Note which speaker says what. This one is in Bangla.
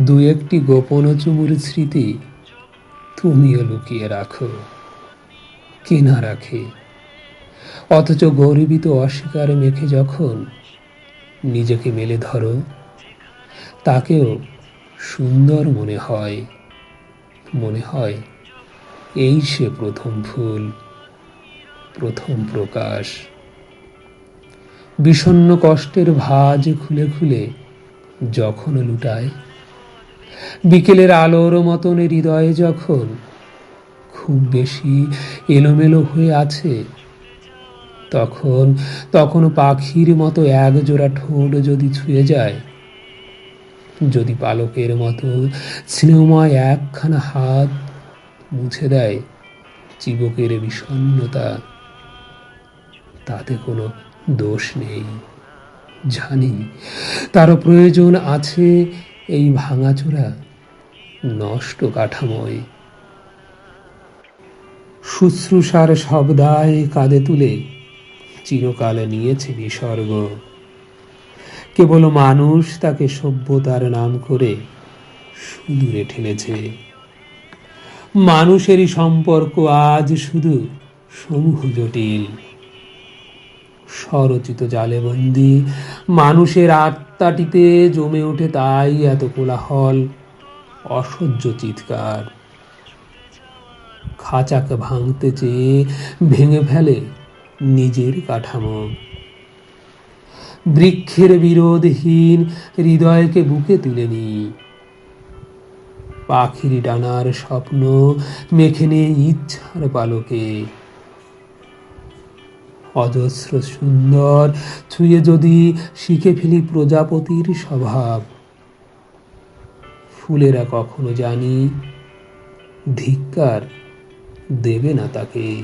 Speaker 1: দু একটি গোপন চুমুর স্মৃতি তুমিও লুকিয়ে রাখো কে না রাখে। অথচ গর্বিত অস্বীকার মেখে যখন নিজেকে মেলে ধরো, তাকেও সুন্দর মনে হয় মনে হয় এই সে প্রথম ফুল, প্রথম প্রকাশ। বিষণ্ণ কষ্টের ভাজ খুলে খুলে যখন লুটায় বিকেলের আলোর মতন হৃদয়ে যখন খুব বেশি এলোমেলো হয়ে আছে, তখন তখন পাখির মতো এক জোড়া ঠোঁট যদি ছুঁয়ে যায়, যদি পালকের মতো স্নেহময় একখানা হাত মুছে দেয় চিবকের বিষণ্ণতা, তাতে কোনো দোষ নেই। জানি তারও প্রয়োজন আছে এই ভাঙাচোরা নষ্ট কাঠামোয়। শুশ্রূষার শব্দায় কাঁধে তুলে চিরকাল নিয়েছে বিসর্গ। কেবল মানুষ তাকে সভ্যতার নাম করে সুদূরে ঠেলেছে। মানুষেরই সম্পর্ক আজ শুধু সমূহ জটিল। স্বরচিত জালেবন্দি মানুষের আত্মাটিতে জমে ওঠে তাই এত কোলাহল, অসহ্য চিৎকার। খাঁচাকে ভাঙতে চেয়ে ভেঙে ফেলে নিজের কাঠামো। বৃক্ষের বিরোধহীন হৃদয়কে বুকে তুলে নি পাখির ডানার স্বপ্ন মেখে নিয়ে ইচ্ছার পালকে। অজস্র সুন্দর। ছুঁয়ে যদি শিখে ফেলি প্রজাপতির স্বভাব। ফুলেরা কখনো জানি ধিক্কার দেবে না তাকে।